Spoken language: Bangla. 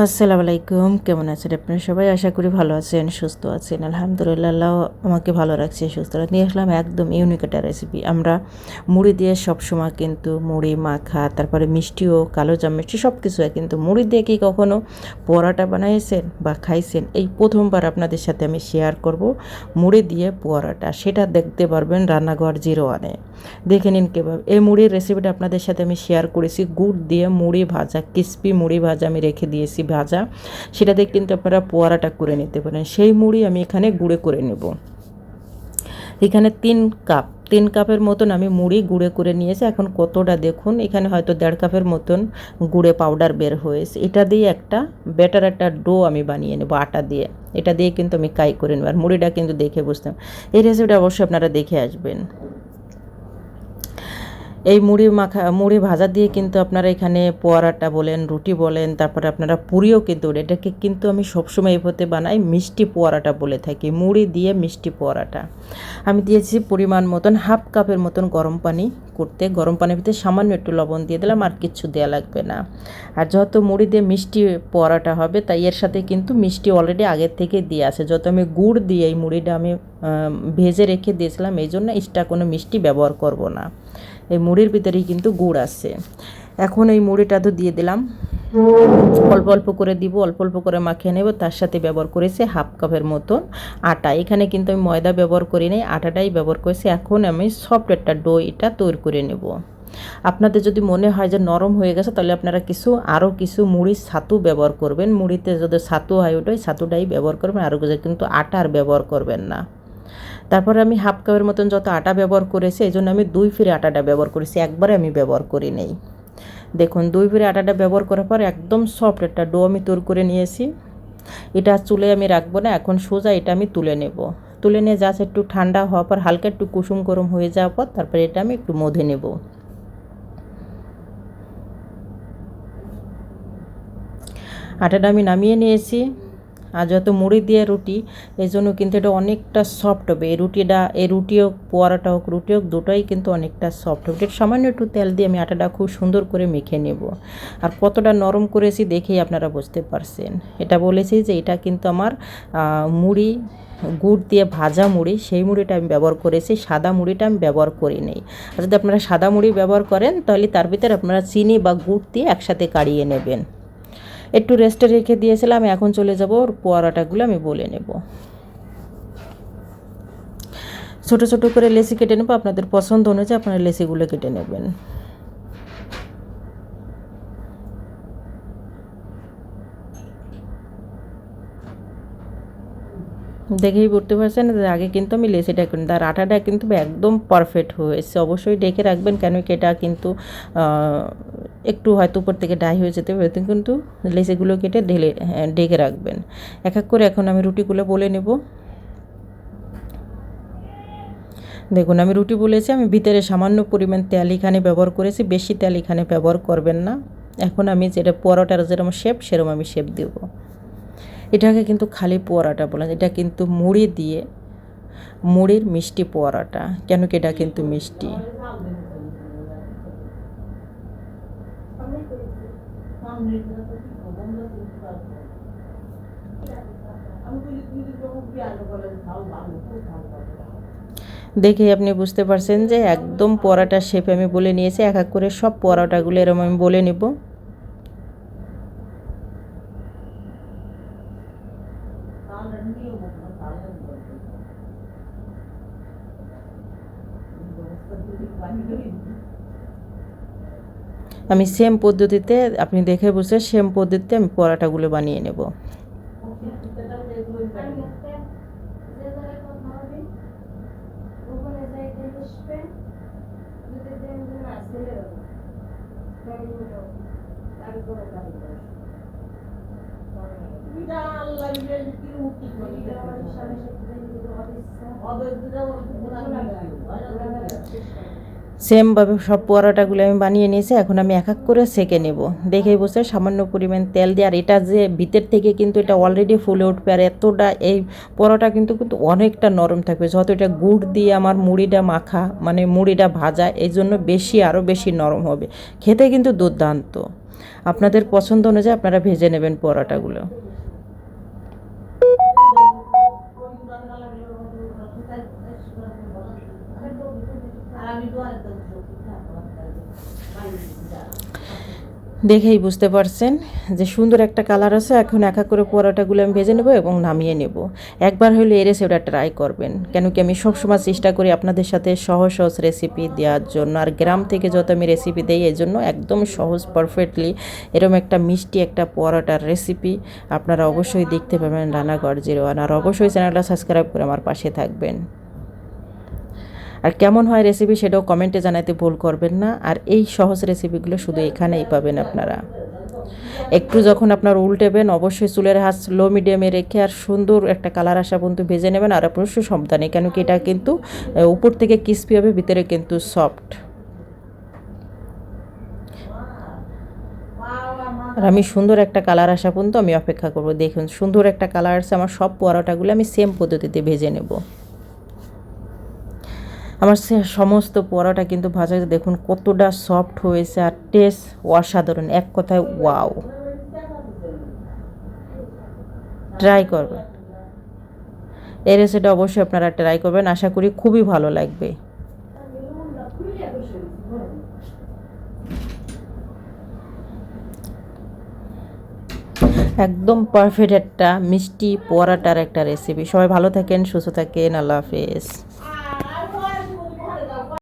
আসসালামু আলাইকুম। কেমন আছেন আপনারা সবাই? আশা করি ভালো আছেন, সুস্থ আছেন। আলহামদুলিল্লাহ, আমাকে ভালো রাখছে সুস্থ নিয়ে আসলাম একদম ইউনিক একটা রেসিপি আমরা মুড়ি দিয়ে সবসময় কিন্তু মুড়ি, মাখা, তারপরে মিষ্টিও কালো জাম মিষ্টি সব কিছু হয়। কিন্তু মুড়ি দিয়ে কি কখনো পরোটা বানাইছেন বা খাইছেন? এই প্রথমবার আপনাদের সাথে আমি শেয়ার করব মুড়ি দিয়ে পরোটা। সেটা দেখতে পারবেন রান্নাঘর জিরো ওয়ানে দেখে নিন কীভাবে। এই মুড়ির রেসিপিটা আপনাদের সাথে আমি শেয়ার করেছি। গুড় দিয়ে মুড়ি ভাজা ক্রিস্পি মুড়ি ভাজা আমি রেখে দিয়েছি। ভাজা, সেটা দিয়ে কিন্তু আপনারা পোয়ারাটা করে নিতে পারেন। সেই মুড়ি আমি এখানে গুঁড়ে করে নেব। এখানে তিন কাপ, তিন কাপের মতন আমি মুড়ি গুঁড়ে করে নিয়েছি। এখন কতটা দেখুন, এখানে হয়তো দেড় কাপের মতন গুঁড়ে পাউডার বের হয়েছে। এটা দিয়ে একটা বেটার একটা ডো আমি বানিয়ে নেব আটা দিয়ে। এটা দিয়ে কিন্তু আমি কাই করে নেব। আর মুড়িটা কিন্তু দেখে বুঝতাম। এই রেসিপিটা অবশ্যই আপনারা দেখে আসবেন। এই মুড়ি মাখা, মুড়ি ভাজা দিয়ে কিন্তু আপনারা এখানে পোয়ারাটা বলেন, রুটি বলেন, তারপরে আপনারা পুরিও কিন্তু এটাকে কিন্তু আমি সবসময় এভাবে বানাই মিষ্টি পোয়ারাটা বলে থাকি, মুড়ি দিয়ে মিষ্টি পোয়ারাটা। আমি দিয়েছি পরিমাণ মতন, হাফ কাপের মতন গরম পানি করতে, গরম পানির ভিতরে সামান্য একটু লবণ দিয়ে দিলাম, আর কিচ্ছু দেওয়া লাগবে না। আর যত মুড়ি দিয়ে মিষ্টি পোয়ারাটা হবে, তাই এর সাথে কিন্তু মিষ্টি অলরেডি আগের থেকে দিয়ে আছে যত আমি গুড় দিয়ে এই মুড়িটা আমি ভেজে রেখে দিয়েছিলাম, এই জন্য এক্সট্রা কোনো মিষ্টি ব্যবহার করব না। এই মুড়ির ভিতরেই কিন্তু গুড় আছে। এখন এই মুড়িটা তো দিয়ে দিলাম। অল্প অল্প করে দিব, অল্প অল্প করে মাখিয়ে নেব। তার সাথে ব্যবহার করেছে হাফ কাপের মতন আটা। এখানে কিন্তু আমি ময়দা ব্যবহার করি নাই, আটাটাই ব্যবহার করেছি। এখন আমি সফট একটা ডো এটা তৈরি করে নেব। আপনাদের যদি মনে হয় যে নরম হয়ে গেছে, তাহলে আপনারা কিছু আরও কিছু মুড়ির ছাতু ব্যবহার করবেন। মুড়িতে যদি ছাতু হয় ওটাই ছাতুটাই ব্যবহার করবেন। আরও কিন্তু আটার ব্যবহার করবেন না। তারপরে আমি হাফ কাপের মতন যত আটা ব্যবহার করেছি, এই জন্য আমি দুই ফিরে আটাটা ব্যবহার করেছি। একবারে আমি ব্যবহার করি নেই। দেখুন, দুই ফিরে আটাটা ব্যবহার করার পর একদম সফট একটা ডো আমি তৈরি করে নিয়েছি। এটা চুলে আমি রাখব না, এখন সোজা এটা আমি তুলে নেব। তুলে নিয়ে জাস্ট একটু ঠান্ডা হওয়ার পর হালকা একটু কুসুম গরম হয়ে যাওয়ার পর তারপরে এটা আমি একটু মধে নেব। আটাটা আমি নামিয়ে নিয়েছি। আর যত মুড়ি দিয়ে রুটি, এই জন্য কিন্তু এটা অনেকটা সফট হবে। এই রুটিটা, এই রুটি হোক, পোয়ারাটা হোক, রুটি হোক, দুটোই কিন্তু অনেকটা সফট হবে। এটা সামান্য একটু তেল দিয়ে আমি আটাটা খুব সুন্দর করে মেখে নেব। আর কতটা নরম করেছি দেখেই আপনারা বুঝতে পারছেন। এটা বলেছি যে এটা কিন্তু আমার মুড়ি, গুড় দিয়ে ভাজা মুড়ি, সেই মুড়িটা আমি ব্যবহার করেছি। সাদা মুড়িটা আমি ব্যবহার করি নেই। আর যদি আপনারা সাদা মুড়ি ব্যবহার করেন, তাহলে তার ভিতরে আপনারা চিনি বা গুড় দিয়ে একসাথে কাড়িয়ে নেবেন। একটু রেস্টে রেখে দিয়েছিলাম এখন চলে যাব, ওর পোয়ারাটাগুলো আমি বলে নেব। ছোটো ছোটো করে লেসি কেটে নেব, আপনাদের পছন্দ অনুযায়ী আপনারা লেসিগুলো কেটে নেবেন। দেখেই বুঝতে পারছেন আগে কিন্তু আমি লেসিটা কিনি তার আটাটা কিন্তু একদম পারফেক্ট হয়েছে অবশ্যই ডেকে রাখবেন কেন কি এটা কিন্তু একটু হয়তো উপর থেকে ডাই হয়ে যেতে পারে। কিন্তু লেসিগুলো কেটে ঢেলে ডেকে রাখবেন। এক এক করে এখন আমি রুটিগুলো বলে নেব। দেখুন, আমি রুটি বলেছি, আমি ভিতরে সামান্য পরিমাণ তেল এখানে ব্যবহার করেছি। বেশি তেল এখানে ব্যবহার করবেন না। এখন আমি যেটা পরোটার যেরকম শেপ সেরকম আমি শেপ দেবো। এটাকে কিন্তু খালি পোয়ারাটা বলা এটা কিন্তু মুড়ি দিয়ে মুড়ির মিষ্টি পোয়ারাটা। কেন কি এটা কিন্তু মিষ্টি? দেখে আপনি বুঝতে পারছেন যে একদম পরাটার শেপে আমি বলে নিয়েছি, এক এক করে সব পরাটাগুলো এরম আমি বলে নেব। আমি সেম পদ্ধতিতে আপনি দেখে বুঝে সেম পদ্ধতিতে আমি পরাটাগুলো বানিয়ে নেব। সেমভাবে সব পোয়ারাটাগুলো আমি বানিয়ে নিয়েছি, এখন আমি এক এক করে সেকে নেব। দেখেই বসে সামান্য পরিমাণ তেল দিয়ে, আর এটা যে ভিতর থেকে কিন্তু এটা অলরেডি ফুলে উঠবে, আর এতটা এই পরোটা কিন্তু কিন্তু অনেকটা নরম থাকবে, যত এটা গুড় দিয়ে আমার মুড়িটা মাখা মানে মুড়িটা ভাজা, এই জন্য বেশি, আরও বেশি নরম হবে। খেতে কিন্তু দুর্দান্ত। আপনাদের পছন্দ অনুযায়ী আপনারা ভেজে নেবেন পরোটাগুলো। দেখেই বুঝতে পারছেন যে সুন্দর একটা কালার আছে। এখন এক করে পরোটাগুলো আমি ভেজে নেব এবং নামিয়ে নেব। একবার হলে এই রেসিপিটা ট্রাই করবেন। কেন কি আমি সবসময় চেষ্টা করি আপনাদের সাথে সহজ সহজ রেসিপি দেওয়ার জন্য। আর গ্রাম থেকে যত আমি রেসিপি দেই এই জন্য একদম সহজ পারফেক্টলি এরকম একটা মিষ্টি একটা পরোটার রেসিপি আপনারা অবশ্যই দেখতে পাবেন রান্নাঘর জিরো আর অবশ্যই চ্যানেলটা সাবস্ক্রাইব করে আমার পাশে থাকবেন। আর কেমন হয় রেসিপি সেটাও কমেন্টে জানাতে ভুল করবেন না। আর এই সহজ রেসিপিগুলো শুধু এখানেই পাবেন আপনারা। একটু যখন আপনার উল্টেবেন, অবশ্যই চুলের হাত লো মিডিয়ামে রেখে আর সুন্দর একটা কালার আসা পর্যন্ত ভেজে নেবেন। আর অবশ্যই সাবধানে কেন কি এটা কিন্তু উপর থেকে ক্রিস্পি হবে, ভিতরে কিন্তু সফট আর আমি সুন্দর একটা কালার আসা পর্যন্ত আমি অপেক্ষা করব। দেখুন, সুন্দর একটা কালার আসছে, আমার সব পরোটাগুলো আমি সেম পদ্ধতিতে ভেজে নেব। আমার সে সমস্ত পরোটা কিন্তু ভাজা দেখুন কতটা সফট হয়েছে আর টেস্ট অসাধারণ। এক কথায় ওয়াও ট্রাই করবেন। এই রেসিপিটা অবশ্যই আপনারা ট্রাই করবেন। আশা করি খুবই ভালো লাগবে। একদম পারফেক্ট একটা মিষ্টি পরাটার একটা রেসিপি সবাই ভালো থাকেন, সুস্থ থাকেন। আল্লাহ হাফেজ।